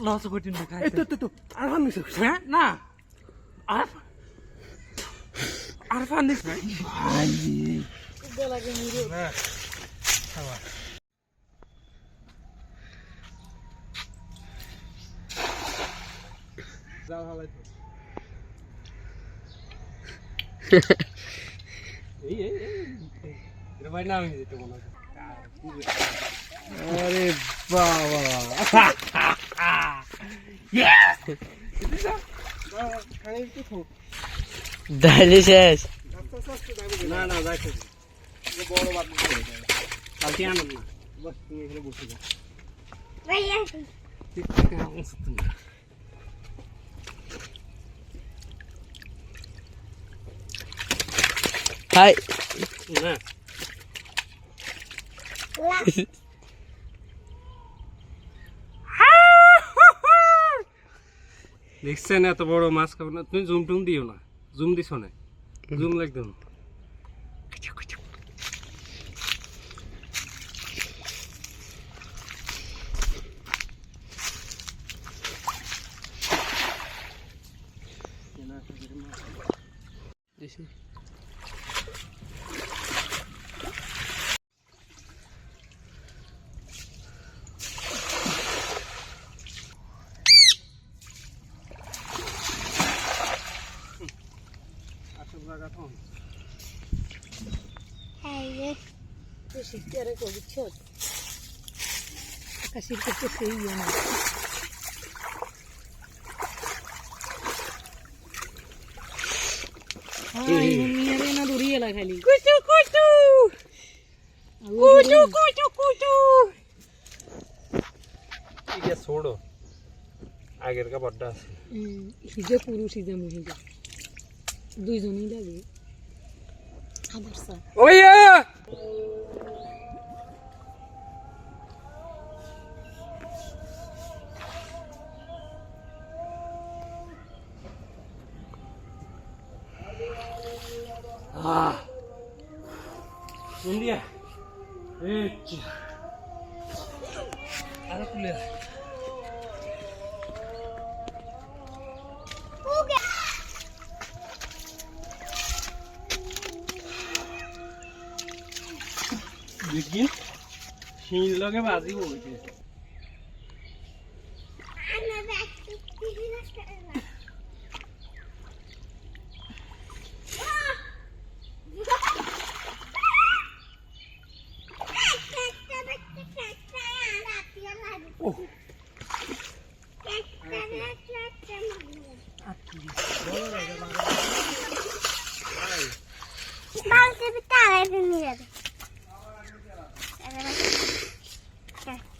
Loss করছেন না এই তো তো তো আর ভান নিছে হ্যাঁ না। আর আর ফান দিস না যাও হালাই তো এই এই এই। এটা ভাই নামে দিতে মনে হয়। আরে বাবা। খাই একটু খো ডাইলে শেষ না না যাইতে বড় বাদ কালকে আনো না বস তুমি এখানে বসে যাও ঠিক থেকে অংশ তুমি হাই না দেখছেন এত বড় মাছ খাব না। তুমি জুম টুম দিও না। জুম দিছো না। জুম লাগতো না। Zagaton. Hayır. Teşekkür ederim. Çok. Kaşık kötü yiyorum. Hi mummy અરે ના દોરી એલા ખાલી કુટુ કુટુ કુટુ કુટુ કુટુ ये छोड़ो आगे का बड्डा है ये जो पुरुष ही जमुही का দুইজনই লাগে Ah. Echa. Ahora culera. দেখি। শিল লগে বাজি বলছে। বালতি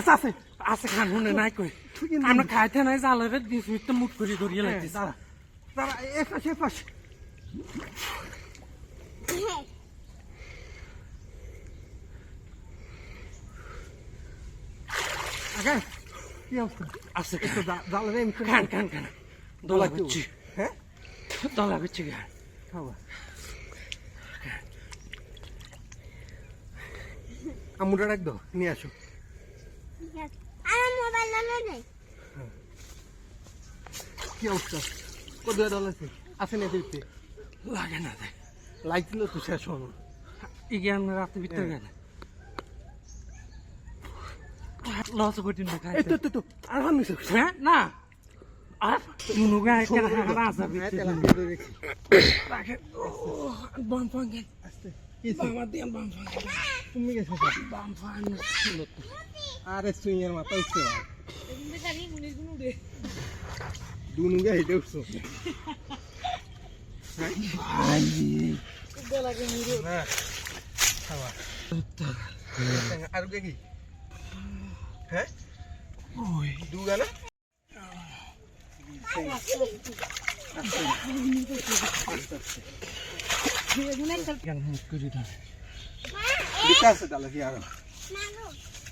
আছে আছে। আছে খান হুনে নাই কই। আমরা খাইতে নাই জালরে দিস মিনিট মুট করি করিয়ে লাগছে দাঁড়া। দাঁড়া এ পাশে এ পাশে। আগে কি অবস্থা? আছে একটু জালের এমনি করে খান খান খান। দোলা একটু। করছি। হ্যাঁ? দোলা করছি খান। খাওয়া আমুটা রাখ দাও নিয়ে আসো। কি অবস্থা? কোথায় ডল আছে? আছে না দেখতে লাগে না দেখ। লাইট দিল তো শেষ হলো। ইজ্ঞান রাতে ভিতরে গেলে। লস করছেন না এই তো তো আর ভান হ্যাঁ না। আর নুনু গায়ে হারা আছে হ্যাঁ রেখে। বাম ফাঙ্গেন আস্তে বাম দিয়ে বাম ফাঙ্গেন তুমি গেছো বাম ফাঙ্গেন আরে সুইংয়ের মাথা উঠছে দুনুগে হেঁটে উঠছো। আর কে? হ্যাঁ? দুগা না দিতে আছে তাহলে কি আর?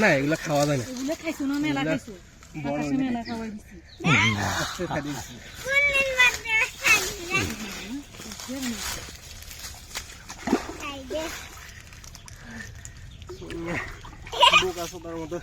না এগুলা খাওয়া যায় না। এগুলো খাইছো না মেলা খাইছো? আকাশে মেলা খাওয়াই দিছি। আস্তে খাই বোকা মতো